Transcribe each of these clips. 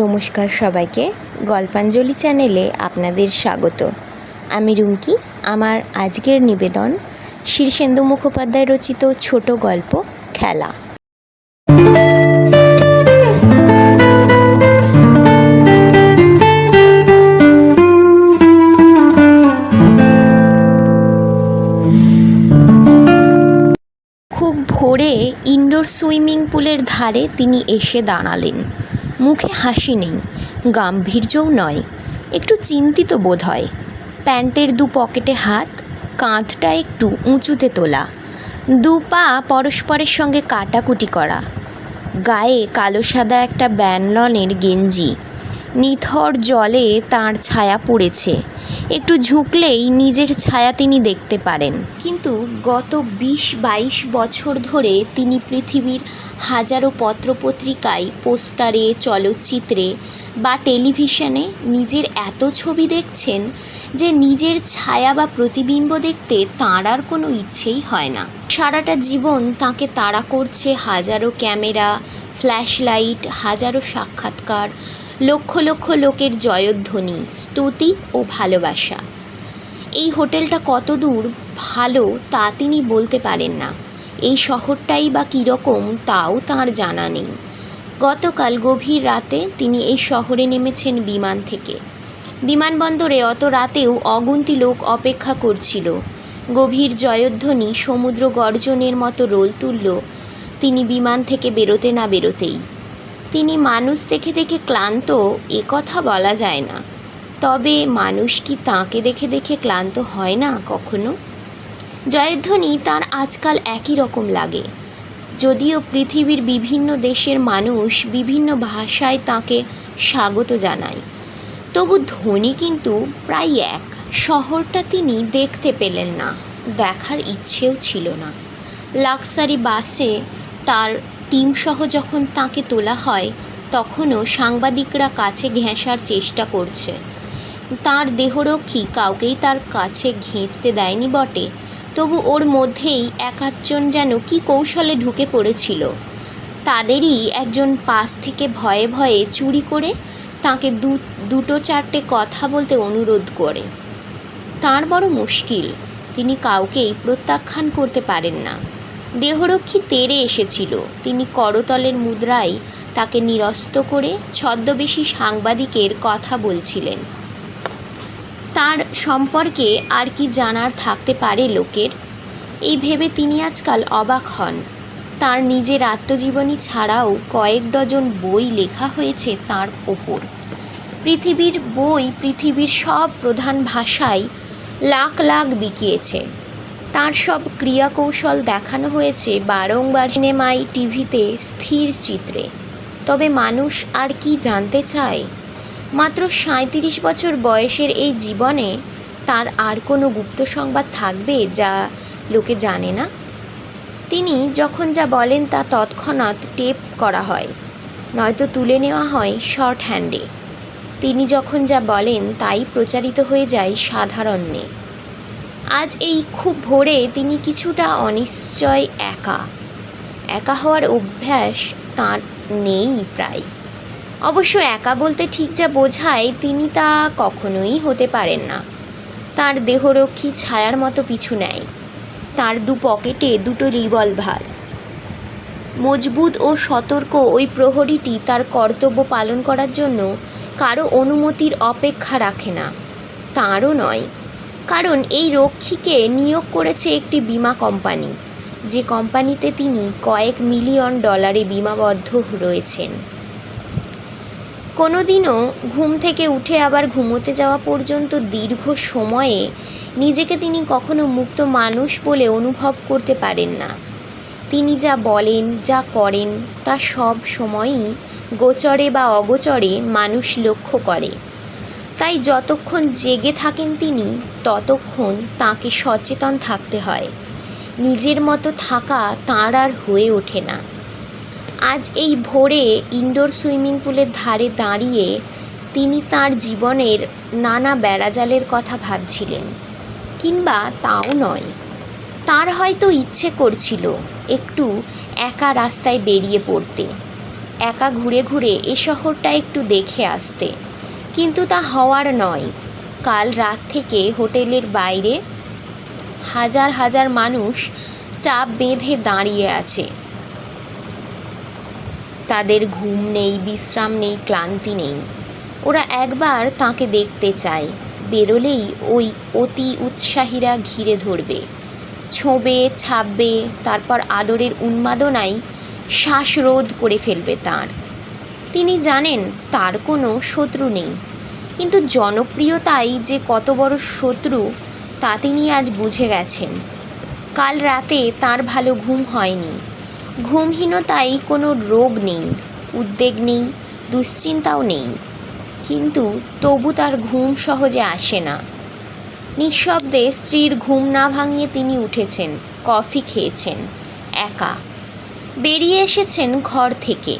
নমস্কার সবাইকে, গল্পাঞ্জলি চ্যানেলে আপনাদের স্বাগত। আমি রুমকি, আমার আজকের নিবেদন, শীর্ষেন্দু মুখোপাধ্যায় রচিত ছোট গল্প, খেলা। খুব ভোরে ইনডোর সুইমিং পুলের ধারে তিনি এসে দাঁড়ালেন। মুখে হাসি নেই, গাম্ভীর্যও নয়, একটু চিন্তিত বোধ হয় প্যান্টের দু পকেটে হাত, কাঁধটা একটু উঁচুতে তোলা। দু পা পরস্পরের সঙ্গে কাটাকুটি করা। গায়ে কালো সাদা একটা ব্যানলনের গেঞ্জি। নিথর জলে তার ছায়া পড়েছে। একটু ঝুঁকলেই নিজের ছায়া তিনি দেখতে পারেন। কিন্তু গত বিশ বাইশ বছর ধরে তিনি পৃথিবীর হাজারো পত্রপত্রিকায়, পোস্টারে, চলচ্চিত্রে বা টেলিভিশনে নিজের এত ছবি দেখছেন যে নিজের ছায়া বা প্রতিবিম্ব দেখতে তাঁর আর কোনো ইচ্ছেই হয় না। সারাটা জীবন তাকে তাড়া করছে হাজারো ক্যামেরা ফ্ল্যাশ লাইট হাজারো সাক্ষাৎকার লক্ষ লক্ষ লোকের জয়ধ্বনি, স্তুতি ও ভালোবাসা। এই হোটেলটা কত দূর? ভালো তা তিনি বলতে পারেন না। এই শহরটাই বা কীরকম তাও তাঁর জানা নেই। গতকাল গভীর রাতে তিনি এই শহরে নেমেছেন বিমান থেকে। বিমানবন্দরে অত রাতেও অগুন্তি লোক অপেক্ষা করছিল। গভীর জয়ধ্বনি সমুদ্র গর্জনের মতো রোল তুলল। তিনি বিমান থেকে বেরোতে না বেরোতেই তিনি মানুষ দেখে দেখে ক্লান্ত, এ কথা বলা যায় না। তবে মানুষ কি তাকে দেখে দেখে ক্লান্ত হয় না কখনো? জয়ধ্বনি তার আজকাল একই রকম লাগে। যদিও পৃথিবীর বিভিন্ন দেশের মানুষ বিভিন্ন ভাষায় তাকে স্বাগত জানায়, তবু ধ্বনি কিন্তু প্রায় এক। শহরটা তিনি দেখতে পেলেন না, দেখার ইচ্ছেও ছিল না। লাক্সারি বাসে তার টিমসহ যখন তাকে তোলা হয়, তখনও সাংবাদিকরা কাছে ঘেঁষার চেষ্টা করছে। তার দেহরক্ষী কাউকেই তার কাছে ঘেঁষতে দেয়নি বটে। তবু ওর মধ্যেই এক আধজন যেন কি কৌশলে ঢুকে পড়েছিল। তাদেরই একজন পাশ থেকে ভয়ে ভয়ে চুরি করে তাকে দুটো চারটে কথা বলতে অনুরোধ করে। তার বড় মুশকিল, তিনি কাউকেই প্রত্যাখ্যান করতে পারেন না। দেহরক্ষী তেরে এসেছিল। তিনি করতলের মুদ্রায় তাকে নিরস্ত করে ছদ্মবেশী সাংবাদিকের কথা বলছিলেন। তার সম্পর্কে আর কি জানার থাকতে পারে লোকের? এই ভেবে তিনি আজকাল অবাক হন। তার নিজের আত্মজীবনী ছাড়াও কয়েক ডজন বই লেখা হয়েছে তার ওপর। পৃথিবীর বই পৃথিবীর সব প্রধান ভাষায় লাখ লাখ বিকিয়েছে। তার সব ক্রিয়াকৌশল দেখানো হয়েছে বারংবার সিনেমায়, টিভিতে স্থির চিত্রে। তবে মানুষ আর কি জানতে চায়? মাত্র সাঁত্রিশ বছর বয়সের এই জীবনে তার আর কোনো গুপ্ত সংবাদ থাকবে যা লোকে জানে না? তিনি যখন যা বলেন তা তৎক্ষণাৎ টেপ করা হয়, নয়তো তুলে নেওয়া হয় শর্ট হ্যান্ডে। তিনি যখন যা বলেন তাই প্রচারিত হয়ে যায় সাধারণ্যে আজ এই খুব ভোরে তিনি কিছুটা অনিশ্চয় একা। একা হওয়ার অভ্যাস তার নেই প্রায়। অবশ্য একা বলতে ঠিক যা বোঝায়, তিনি তা কখনোই হতে পারেন না। তার দেহরক্ষী ছায়ার মতো পিছু নেয়। তার দু পকেটে দুটো রিভলভার। মজবুত ও সতর্ক ওই প্রহরীটি তার কর্তব্য পালন করার জন্য কারও অনুমতির অপেক্ষা রাখে না। তাঁরও নয়। কারণ এই রক্ষীকে নিয়োগ করেছে একটি বিমা কোম্পানি, যে কোম্পানিতে তিনি কয়েক মিলিয়ন ডলারে বিমাবদ্ধ রয়েছেন। কোনো দিনও ঘুম থেকে উঠে আবার ঘুমোতে যাওয়া পর্যন্ত দীর্ঘ সময়ে নিজেকে তিনি কখনো মুক্ত মানুষ বলে অনুভব করতে পারেন না। তিনি যা বলেন, যা করেন, তা সব সময়ই গোচরে বা অগোচরে মানুষ লক্ষ্য করে। তাই যতক্ষণ জেগে থাকেন তিনি, ততক্ষণ তাকে সচেতন থাকতে হয়। নিজের মতো থাকা তাঁর আর হয়ে ওঠে না। আজ এই ভোরে ইনডোর সুইমিং পুলের ধারে দাঁড়িয়ে তিনি তার জীবনের নানা বেড়াজালের কথা ভাবছিলেন, কিংবা তাও নয়। তার হয়তো ইচ্ছে করছিল একটু একা রাস্তায় বেরিয়ে পড়তে, একা ঘুরে ঘুরে এ শহরটা একটু দেখে আসতে। কিন্তু তা হওয়ার নয়। কাল রাত থেকে হোটেলের বাইরে হাজার হাজার মানুষ চাপ বেঁধে দাঁড়িয়ে আছে। তাদের ঘুম নেই, বিশ্রাম নেই, ক্লান্তি নেই। ওরা একবার তাকে দেখতে চায়। বেরোলেই ওই অতি উৎসাহীরা ঘিরে ধরবে। ছোঁবে, ছাপবে, তারপর আদরের উন্মাদনায় শ্বাসরোধ করে ফেলবে তার। তিনি জানেন তার কোনো শত্রু নেই। কিন্তু জনপ্রিয়তাই যে কত বড় শত্রু, তা তিনি আজ বুঝে গেছেন। কাল রাতে তার ভালো ঘুম হয়নি। ঘুমহীনতাই কোনো রোগ নেই, উদ্বেগ নেই, দুশ্চিন্তাও নেই। কিন্তু তবু তার ঘুম সহজে আসে না। নিঃশব্দে স্ত্রীর ঘুম না ভাঙিয়ে তিনি উঠেছেন, কফি খেয়েছেন, একা। বেরিয়ে এসেছেন ঘর থেকে।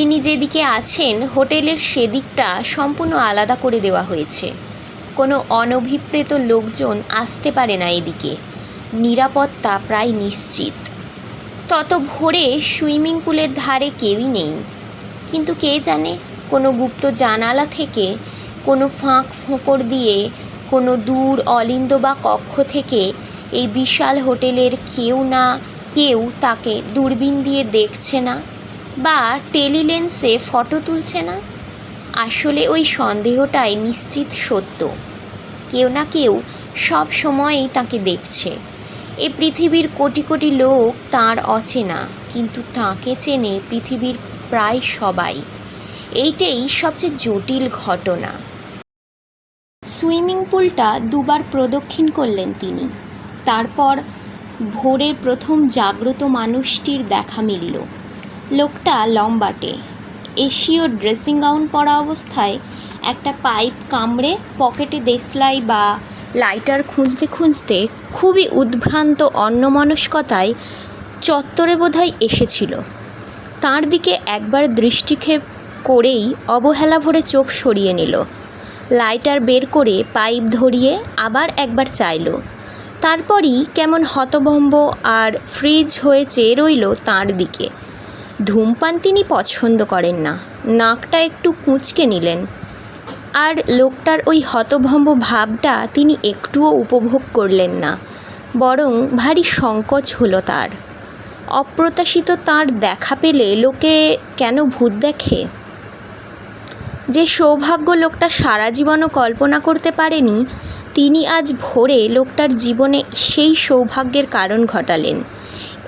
তিনি যেদিকে আছেন, হোটেলের সেদিকটা সম্পূর্ণ আলাদা করে দেওয়া হয়েছে। কোনো অনভিপ্রেত লোকজন আসতে পারে না এদিকে। নিরাপত্তা প্রায় নিশ্চিত। তত ভোরে সুইমিং পুলের ধারে কেউই নেই। কিন্তু কে জানে, কোনো গুপ্ত জানালা থেকে, কোনো ফাঁক ফোঁকর দিয়ে, কোনো দূর অলিন্দ বা কক্ষ থেকে এই বিশাল হোটেলের কেউ না কেউ তাকে দূরবীন দিয়ে দেখছে না। বা টেলিলেন্সে ফটো তুলছে না? আসলে ওই সন্দেহটাই নিশ্চিত সত্য। কেউ না কেউ সব সময়ই তাকে দেখছে। এ পৃথিবীর কোটি কোটি লোক তার অচেনা, কিন্তু তাকে চেনে পৃথিবীর প্রায় সবাই। এইটাই সবচেয়ে জটিল ঘটনা। সুইমিং পুলটা দুবার প্রদক্ষিণ করলেন তিনি। তারপর ভোরের প্রথম জাগ্রত মানুষটির দেখা মিলল। লোকটা লম্বাটে। এশীয় ড্রেসিং গাউন পরা অবস্থায় একটা পাইপ কামড়ে পকেটে দেশলাই বা লাইটার খুঁজতে খুঁজতে খুবই উদ্ভ্রান্ত অন্যমনস্কতায় চত্বরে বোধহয় এসেছিল। তার দিকে একবার দৃষ্টিক্ষেপ করেই অবহেলা ভরে চোখ সরিয়ে নিল। লাইটার বের করে পাইপ ধরিয়ে আবার একবার চাইলো। তারপরই কেমন হতভম্ব আর ফ্রিজ হয়ে চেয়ে রইল তার দিকে। ধূমপান তিনি পছন্দ করেন না। নাকটা একটু কুঁচকে নিলেন। আর লোকটার ওই হতভম্ব ভাবটা তিনি একটুও উপভোগ করলেন না। বরং ভারী সংকোচ হলো তার। অপ্রত্যাশিত তার দেখা পেলে লোকে কেন ভূত দেখে? যে সৌভাগ্য লোকটা সারা জীবনও কল্পনা করতে পারেনি, তিনি আজ ভোরে লোকটার জীবনে সেই সৌভাগ্যের কারণ ঘটালেন।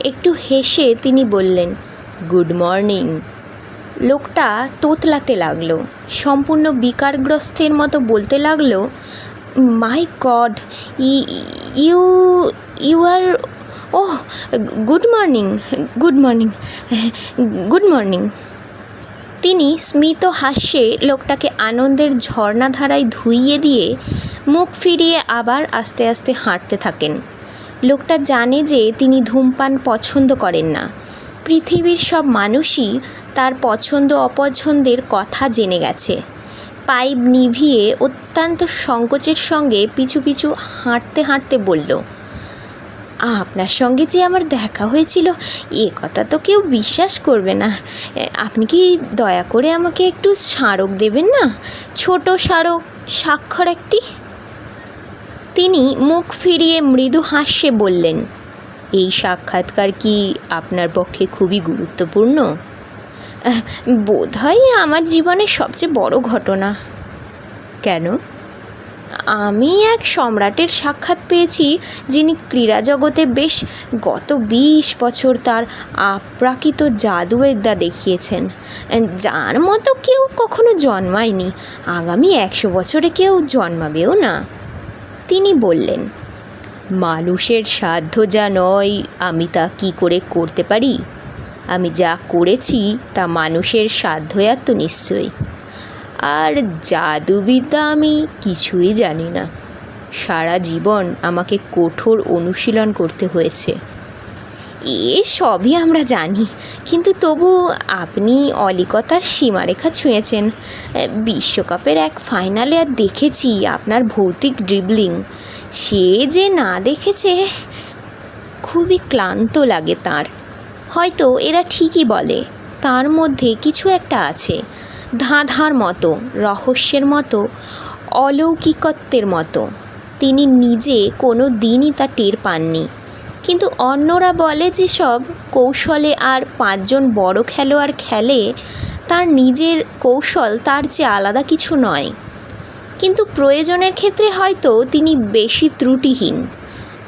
একটু হেসে তিনি বললেন গুড মর্নিং। লোকটা তোতলাতে লাগল, সম্পূর্ণ বিকারগ্রস্তের মতো বলতে লাগল, my god you you are, oh, good morning good morning good morning. তিনি স্মিত হাস্যে লোকটাকে আনন্দের ঝর্ণাধারায় ধুইয়ে দিয়ে মুখ ফিরিয়ে আবার আস্তে আস্তে হাঁটতে থাকেন। লোকটা জানে যে তিনি ধূমপান পছন্দ করেন না। পৃথিবীর সব মানুষই তার পছন্দ অপছন্দের কথা জেনে গেছে। পাইপ নিভিয়ে অত্যন্ত সংকোচের সঙ্গে পিছু পিছু হাঁটতে হাঁটতে বলল আপনার সঙ্গে যে আমার দেখা হয়েছিল, এ কথা তো কেউ বিশ্বাস করবে না। আপনি কি দয়া করে আমাকে একটু স্মারক দেবেন না? ছোট স্মারক, স্বাক্ষর একটি? তিনি মুখ ফিরিয়ে মৃদু হাস্যে বললেন এই সাক্ষাৎকার কি আপনার পক্ষে খুবই গুরুত্বপূর্ণ? বোধ হয় আমার জীবনের সবচেয়ে বড় ঘটনা। কেন? আমি এক সম্রাটের সাক্ষাৎ পেয়েছি, যিনি ক্রীড়া জগতে বেশ গত বিশ বছর তার আপ্রাকৃত জাদুবিদ্যা দেখিয়েছেন, যার মতো কেউ কখনো জন্মায়নি। আগামী একশো বছরে কেউ জন্মাবেও না। তিনি বললেন মানুষের সাধ্য যা নয়, আমি তা কি করে করতে পারি? আমি যা করেছি, তা মানুষের সাধ্যয়াত তো নিশ্চয়ই আর জাদুবিদ্যা আমি কিছুই জানি না। সারা জীবন আমাকে কঠোর অনুশীলন করতে হয়েছে। এ সবই আমরা জানি, কিন্তু তবু আপনি অলিকতার সীমারেখা ছুঁয়েছেন। বিশ্বকাপের এক ফাইনালে আর দেখেছি আপনার ভৌতিক ড্রিবলিং সে যে না দেখেছে, খুবই ক্লান্ত লাগে তার। হয়তো এরা ঠিকই বলে, তার মধ্যে কিছু একটা আছে, ধাঁধার মতো, রহস্যের মতো, অলৌকিকত্বের মতো। তিনি নিজে কোনো দিনই তা টের পাননি। কিন্তু অন্যরা বলে যে সব কৌশলে আর পাঁচজন বড় খেলোয়াড় খেলে, তার নিজের কৌশল তার চেয়ে আলাদা কিছু নয়। কিন্তু প্রয়োজনের ক্ষেত্রে হয়তো তিনি বেশি ত্রুটিহীন।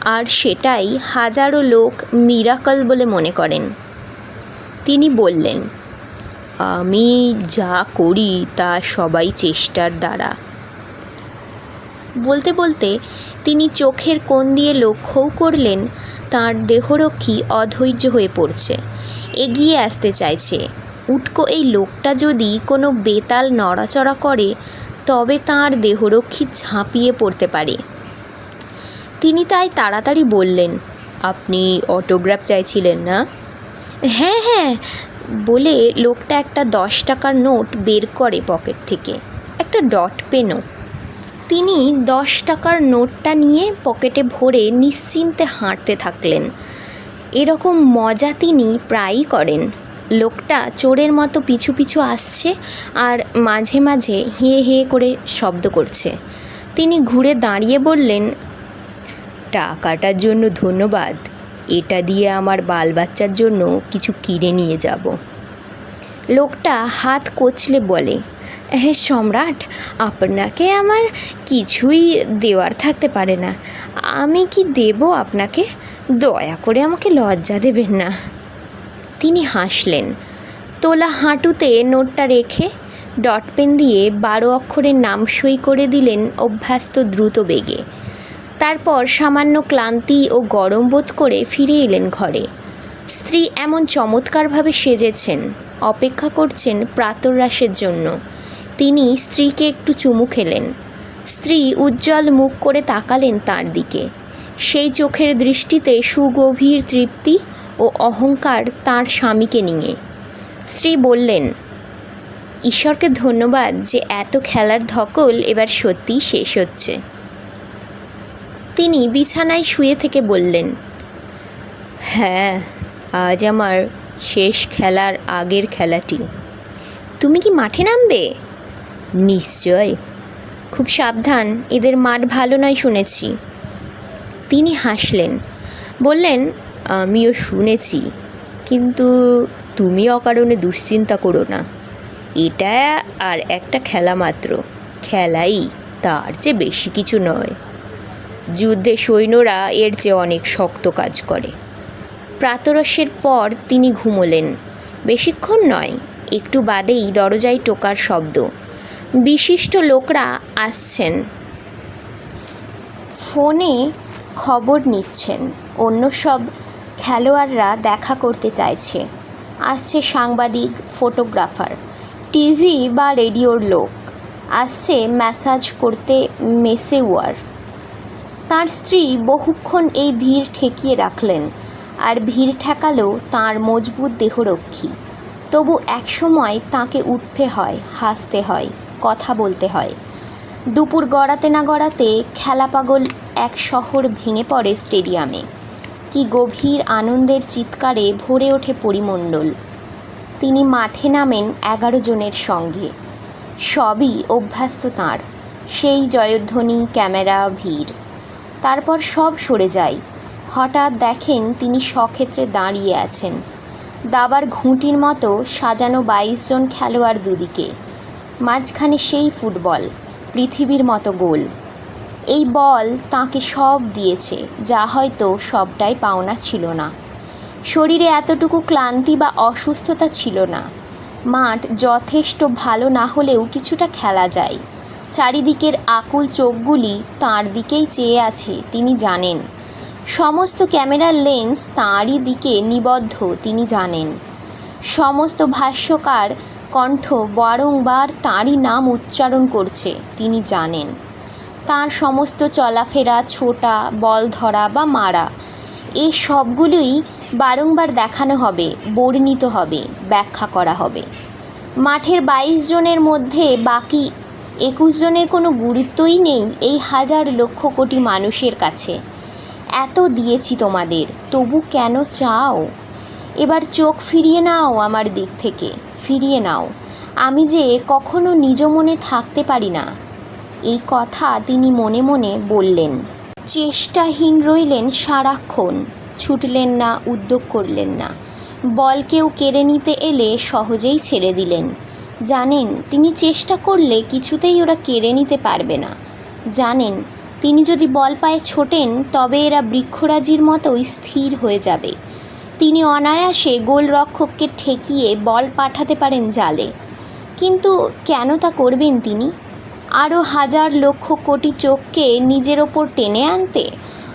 আর সেটাই হাজারো লোক মিরাকল বলে মনে করেন। তিনি বললেন, আমি যা করি তা সবাই চেষ্টার দ্বারা। বলতে বলতে তিনি চোখের কোণ দিয়ে লক্ষ্যও করলেন, তার দেহরক্ষী অধৈর্য হয়ে পড়ছে। এগিয়ে আসতে চাইছে। উটকো এই লোকটা যদি কোনো বেতাল নড়াচড়া করে তবে তার দেহরক্ষী ঝাঁপিয়ে পড়তে পারে। তিনি তাই তাড়াতাড়ি বললেন, আপনি অটোগ্রাফ চাইছিলেন না? হ্যাঁ হ্যাঁ বলে লোকটা একটা দশ টাকার নোট বের করে পকেট থেকে, একটা ডট পেনও। তিনি দশ টাকার নোটটা নিয়ে পকেটে ভরে নিশ্চিন্তে হাঁটতে থাকলেন। এরকম মজা তিনি প্রায়ই করেন। লোকটা চোরের মতো পিছু পিছু আসছে আর মাঝে মাঝে হেঁ হেঁ করে শব্দ করছে। তিনি ঘুরে দাঁড়িয়ে বললেন, টাকাটার জন্য ধন্যবাদ। এটা দিয়ে আমার বাল বাচ্চার জন্য কিছু কিনে নিয়ে যাব। লোকটা হাত কচলে বলে, হে সম্রাট, আপনাকে আমার কিছুই দেওয়ার থাকতে পারে না। আমি কি দেব আপনাকে? দয়া করে আমাকে লজ্জা দেবেন না। তিনি হাসলেন। তোলা হাঁটুতে নোটটা রেখে ডট পেন দিয়ে বারো অক্ষরের নাম সই করে দিলেন অভ্যস্ত দ্রুত বেগে। তারপর সামান্য ক্লান্তি ও গরম বোধ করে ফিরে এলেন ঘরে। স্ত্রী এমন চমৎকারভাবে সেজেছেন, অপেক্ষা করছেন প্রাতরাসের জন্য। তিনি স্ত্রীকে একটু চুমু খেলেন। স্ত্রী উজ্জ্বল মুখ করে তাকালেন তার দিকে। সেই চোখের দৃষ্টিতে সুগভীর তৃপ্তি ও অহংকার তার স্বামীকে নিয়ে। স্ত্রী বললেন, ঈশ্বরকে ধন্যবাদ যে এত খেলার ধকল এবার সত্যিই শেষ হচ্ছে। তিনি বিছানায় শুয়ে থেকে বললেন হ্যাঁ আজ আমার শেষ খেলার আগের খেলাটি। তুমি কি মাঠে নামবে? নিশ্চয়। খুব সাবধান, এদের মাঠ ভালো নয় শুনেছি। তিনি হাসলেন, বললেন আমিও শুনেছি। কিন্তু তুমি অকারণে দুশ্চিন্তা করো না। এটা আর একটা খেলা মাত্র। খেলাই তার চেয়ে বেশি কিছু নয়। যুদ্ধে সৈন্যরা এর চেয়ে অনেক শক্ত কাজ করে। প্রাতরস্যের পর তিনি ঘুমোলেন। বেশিক্ষণ নয়, একটু বাদেই দরজায় টোকার শব্দ। বিশিষ্ট লোকরা আসছেন। ফোনে খবর নিচ্ছেন। অন্য সব খেলোয়াড়রা দেখা করতে চাইছে। আসছে সাংবাদিক, ফটোগ্রাফার, টিভি বা রেডিওর লোক। আসছে ম্যাসাজ করতে মেসেওয়ার। তার স্ত্রী বহুক্ষণ এই ভিড় ঠেকিয়ে রাখলেন আর ভিড় ঠেকালো তার মজবুত দেহরক্ষী। তবু একসময় তাকে উঠতে হয়, হাসতে হয়, কথা বলতে হয়। দুপুর গড়াতে না গড়াতে খেলা পাগল এক শহর ভেঙে পড়ে স্টেডিয়ামে। কি গভীর আনন্দের চিৎকারে ভরে ওঠে পরিমণ্ডল। তিনি মাঠে নামেন এগারো জনের সঙ্গে। সবই অভ্যস্ত তাঁর। সেই জয়ধ্বনি, ক্যামেরা, ভিড়। তারপর সব সরে যায়। হঠাৎ দেখেন তিনি সক্ষেত্রে দাঁড়িয়ে আছেন। দাবার ঘুঁটির মতো সাজানো বাইশ জন খেলোয়াড় দুদিকে। মাঝখানে সেই ফুটবল, পৃথিবীর মতো গোল। এই বল তাকে সব দিয়েছে, যা হয়তো সবটাই পাওনা ছিল না। শরীরে এতটুকু ক্লান্তি বা অসুস্থতা ছিল না। মাঠ যথেষ্ট ভালো না হলেও কিছুটা খেলা যায়। চারিদিকের আকুল চোখগুলি তাঁর দিকেই চেয়ে আছে, তিনি জানেন। সমস্ত ক্যামেরার লেন্স তাঁরই দিকে নিবদ্ধ, তিনি জানেন। সমস্ত ভাষ্যকার কণ্ঠ বারংবার তাঁরই নাম উচ্চারণ করছে, তিনি জানেন। তার সমস্ত চলাফেরা, ছোটা বল ধরা বা মারা, এই সবগুলোই বারংবার দেখানো হবে, বর্ণিত হবে, ব্যাখ্যা করা হবে। মাঠের বাইশ জনের মধ্যে বাকি একুশ জনের কোনো গুরুত্বই নেই এই হাজার লক্ষ কোটি মানুষের কাছে। এত দিয়েছি তোমাদের, তবু কেন চাও? এবার চোখ ফিরিয়ে নাও আমার দিক থেকে, ফিরিয়ে নাও। আমি যে কখনো নিজ মনে থাকতে পারি না। এই কথা তিনি মনে মনে বললেন। চেষ্টাহীন রইলেন সারাক্ষণ, ছুটলেন না, উদ্যোগ করলেন না। বল কেউ কেড়ে নিতে এলে সহজেই ছেড়ে দিলেন। জানেন, তিনি চেষ্টা করলে কিছুতেই ওরা কেড়ে নিতে পারবে না। জানেন, তিনি যদি বল পায়ে ছোটেন, তবে এরা বৃক্ষরাজির মতোই স্থির হয়ে যাবে। তিনি অনায়াসে গোলরক্ষককে ঠেকিয়ে বল পাঠাতে পারেন জালে। কিন্তু কেন তা করবেন তিনি? আরও হাজার লক্ষ কোটি চোখকে নিজের ওপর টেনে আনতে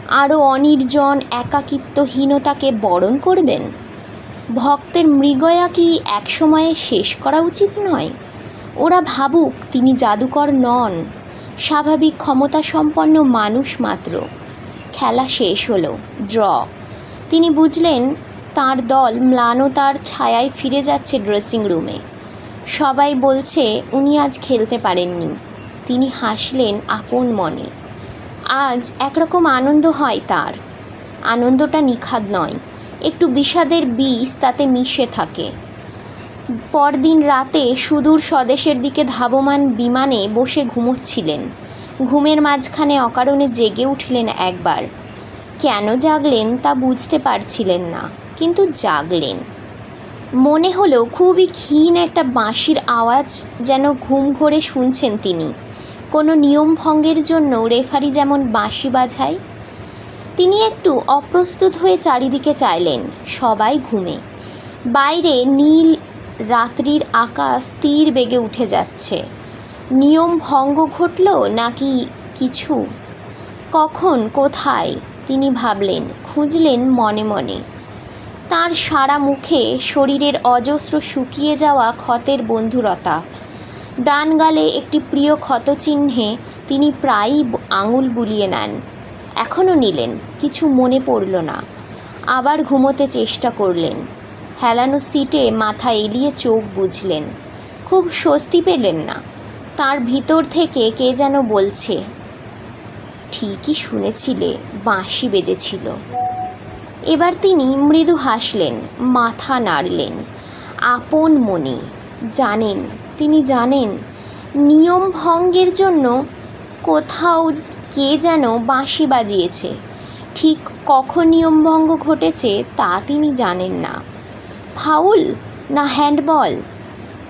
আরও অনির্জন, একাকিত্বহীনতাকে বরণ করবেন। ভক্তের মৃগয়া কি একসময়ে শেষ করা উচিত নয়? ওরা ভাবুক তিনি জাদুকর নন, স্বাভাবিক ক্ষমতা সম্পন্ন মানুষ মাত্র। খেলা শেষ হলো, ড্র। তিনি বুঝলেন, তার দল ম্লানতার ছায়ায় ফিরে যাচ্ছে ড্রেসিং রুমে সবাই বলছে, উনি আজ খেলতে পারেননি। তিনি হাসলেন আপন মনে। আজ একরকম আনন্দ হয় তার। আনন্দটা নিখাদ নয়, একটু বিষাদের বিষ তাতে মিশে থাকে। পরদিন রাতে সুদূর স্বদেশের দিকে ধাবমান বিমানে বসে ঘুমোচ্ছিলেন। ঘুমের মাঝখানে অকারণে জেগে উঠলেন একবার। কেন জাগলেন তা বুঝতে পারছিলেন না, কিন্তু জাগলেন। মনে হলো খুবই ক্ষীণ একটা বাঁশির আওয়াজ যেন ঘুম ঘরে শুনছেন তিনি। কোনো নিয়ম ভঙ্গের জন্য রেফারি যেমন বাঁশি বাজায়, তিনি একটু অপ্রস্তুত হয়ে চারিদিকে চাইলেন, সবাই ঘুমে। বাইরে নীল রাত্রির আকাশ স্থির বেগে উঠে যাচ্ছে। নিয়ম ভঙ্গ ঘটল নাকি কিছু? কখন, কোথায়, তিনি ভাবলেন, খুঁজলেন মনে মনে। তার সারা মুখে শরীরের অজস্র শুকিয়ে যাওয়া ক্ষতের বন্ধুরতা। ডান গালে একটি প্রিয় ক্ষতচিহ্নে তিনি প্রায়ই আঙুল বুলিয়ে নেন। এখনও নিলেন, কিছু মনে পড়ল না। আবার ঘুমোতে চেষ্টা করলেন। হেলানো সিটে মাথা এলিয়ে চোখ বুঝলেন। খুব স্বস্তি পেলেন না। তার ভিতর থেকে কে যেন বলছে, ঠিকই শুনেছিলে, বাঁশি বেজেছিল। এবার তিনি মৃদু হাসলেন, মাথা নাড়লেন। আপন মনে জানেন তিনি জানেন, নিয়ম ভঙ্গের জন্য কোথাও কে যেন বাঁশি বাজিয়েছে। ঠিক কখন নিয়মভঙ্গ ঘটেছে তা তিনি জানেন না। ফাউল না হ্যান্ডবল?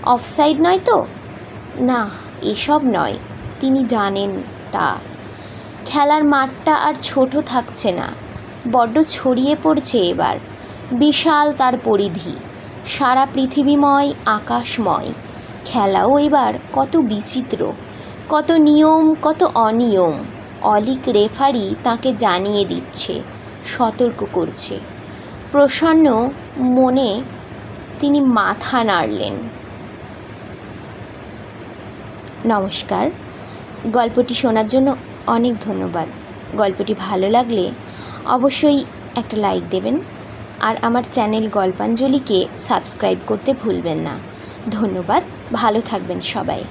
অফসাইড নয় তো? না, এসব নয়, তিনি জানেন তা। খেলার মাঠটা আর ছোট থাকছে না, বড্ড ছড়িয়ে পড়ছে এবার। বিশাল তার পরিধি, সারা পৃথিবীময়, আকাশময়। খেলাও এবার কত বিচিত্র, কত নিয়ম, কত অনিয়ম। অলিক রেফারি তাকে জানিয়ে দিচ্ছে, সতর্ক করছে। প্রসন্ন মনে তিনি মাথা নাড়লেন। নমস্কার, গল্পটি শোনার জন্য অনেক ধন্যবাদ। গল্পটি ভালো লাগলে অবশ্যই একটা লাইক দেবেন আর আমার চ্যানেল গল্পাঞ্জলিকে সাবস্ক্রাইব করতে ভুলবেন না। ধন্যবাদ। ভালো থাকবেন সবাই।